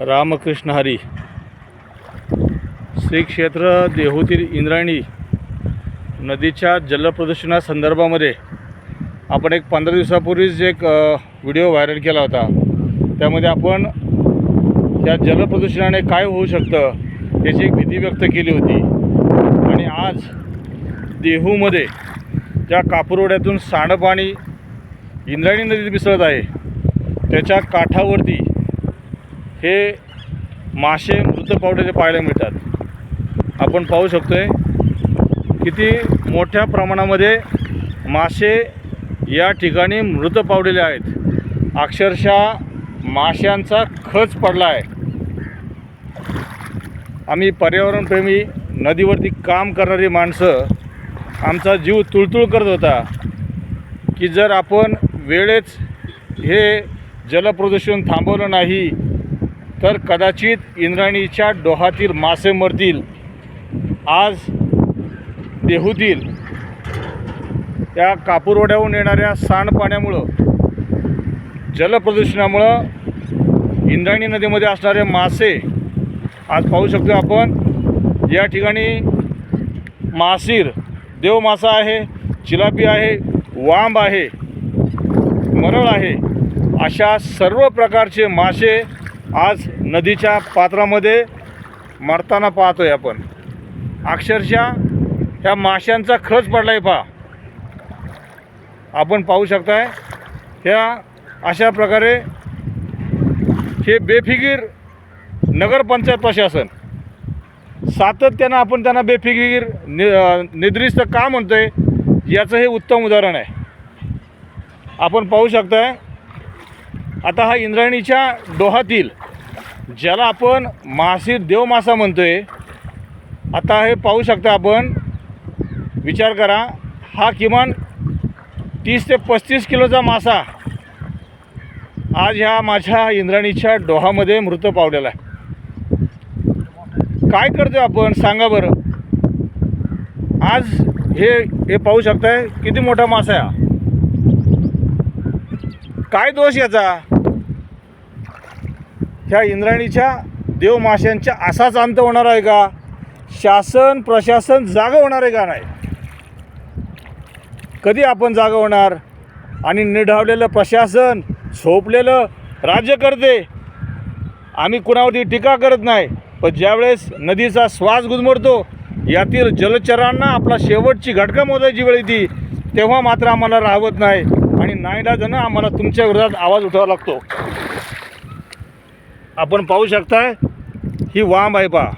रामकृष्ण हरी. श्री क्षेत्र देहूतील इंद्रायणी नदीच्या जलप्रदूषणासंदर्भामध्ये आपण एक पंधरा दिवसापूर्वीच एक व्हिडिओ व्हायरल केला होता. त्यामध्ये आपण त्या जलप्रदूषणाने काय होऊ शकतं याची एक भीती व्यक्त केली होती. आणि आज देहूमध्ये ज्या कापुरवड्यातून सांडपाणी इंद्रायणी नदीत मिसळत आहे त्याच्या काठावरती हे मासे मृत पावलेले पाहायला मिळतात. आपण पाहू शकतो आहे किती मोठ्या प्रमाणामध्ये मासे या ठिकाणी मृत पावलेले आहेत. अक्षरशः माशांचा खच पडला आहे. आम्ही पर्यावरणप्रेमी नदीवरती काम करणारी माणसं आमचा जीव तुळतुळ करत होता की जर आपण वेळेच हे जलप्रदूषण थांबवलं नाही तर कदाचित इंद्राणीच्या डोहातील मासे मरतील. आज देहूतील त्या कापूरवड्याहून येणाऱ्या सांडपाण्यामुळं जलप्रदूषणामुळं इंद्रायणी नदीमध्ये असणारे मासे आज पाहू शकतो आपण या ठिकाणी मासीर देव मासा आहे चिलापी आहे वांब आहे मरळ आहे अशा सर्व प्रकारचे मासे आज नदीच्या पात्रामध्ये मरताना पाहतोय आपण. अक्षरशः ह्या माशांचा खच पडलाय पहा. आपण पाहू शकताय ह्या अशा प्रकारे हे बेफिकीर नगरपंचायत प्रशासन सातत्यानं आपण त्यांना बेफिकीर नि निद्रिस्त का म्हणतोय याचं हे उत्तम उदाहरण आहे. आपण पाहू शकताय आता हा इंद्रायणीच्या डोहातील ज्याला आपण मासीर देवमासा आहे आता हे पाहू शकता आपण. विचार करा हा किमान तीस ते पस्तीस किलोचा मासा आज ह्या माझ्या इंद्राणीच्या डोहामध्ये मृत पावलेला आहे. काय करतो आपण? सांगा बरं. आज हे हे पाहू शकताय किती मोठा मासा आहे काय दोष याचा? ह्या इंद्रायणीच्या देवमाशांच्या असाच अंत होणार आहे का? शासन प्रशासन जागा होणार आहे का नाही? कधी आपण जागा होणार? आणि निढावलेलं प्रशासन झोपलेलं राज्यकर्ते आम्ही कुणावरती टीका करत नाही पण ज्यावेळेस नदीचा श्वास गुदमरतो यातील जलचरांना आपला शेवटची घटका मोजायची वेळ येते तेव्हा मात्र आम्हाला राहवत नाही. आणि नाईलाजानं आम्हाला तुमच्या विरोधात आवाज उठवावा लागतो. आपण पाहू शकताय ही वाम आहे पहा.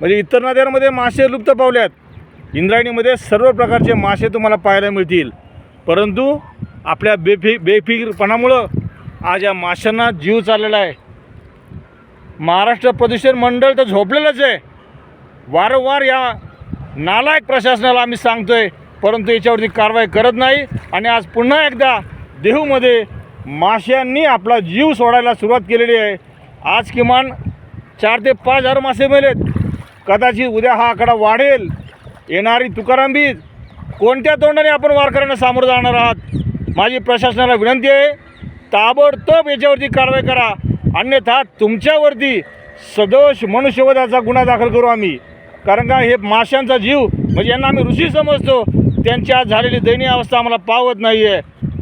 म्हणजे इतर नद्यांमध्ये मासे लुप्त पावल्यात. इंद्रायणीमध्ये सर्व प्रकारचे मासे तुम्हाला पाहायला मिळतील. परंतु आपल्या बेफि बेफिकीरपणामुळं आज या माशांना जीव चाललेला आहे. महाराष्ट्र प्रदूषण मंडळ तर झोपलेलंच आहे. वारंवार या नालायक प्रशासनाला आम्ही सांगतोय परंतु याच्यावरती कारवाई करत नाही. आणि आज पुन्हा एकदा देहूमध्ये माश्यांनी आपला जीव सोडायला सुरुवात केलेली आहे. आज किमान चार ते पाच हजार मासे मिळेल कदाचित उद्या हा आकडा वाढेल. येणारी तुकाराम बीज कोणत्या तोंडाने आपण वारकऱ्यांना सामोरं जाणार आहात? माझी प्रशासनाला विनंती आहे ताबडतोब याच्यावरती कारवाई करा. अन्यथा तुमच्यावरती सदोष मनुष्यवधाचा गुन्हा दाखल करू आम्ही. कारण का हे माशांचा जीव म्हणजे यांना आम्ही ऋषी समजतो. त्यांची आज झालेली दयनीय अवस्था आम्हाला पावत नाही आहे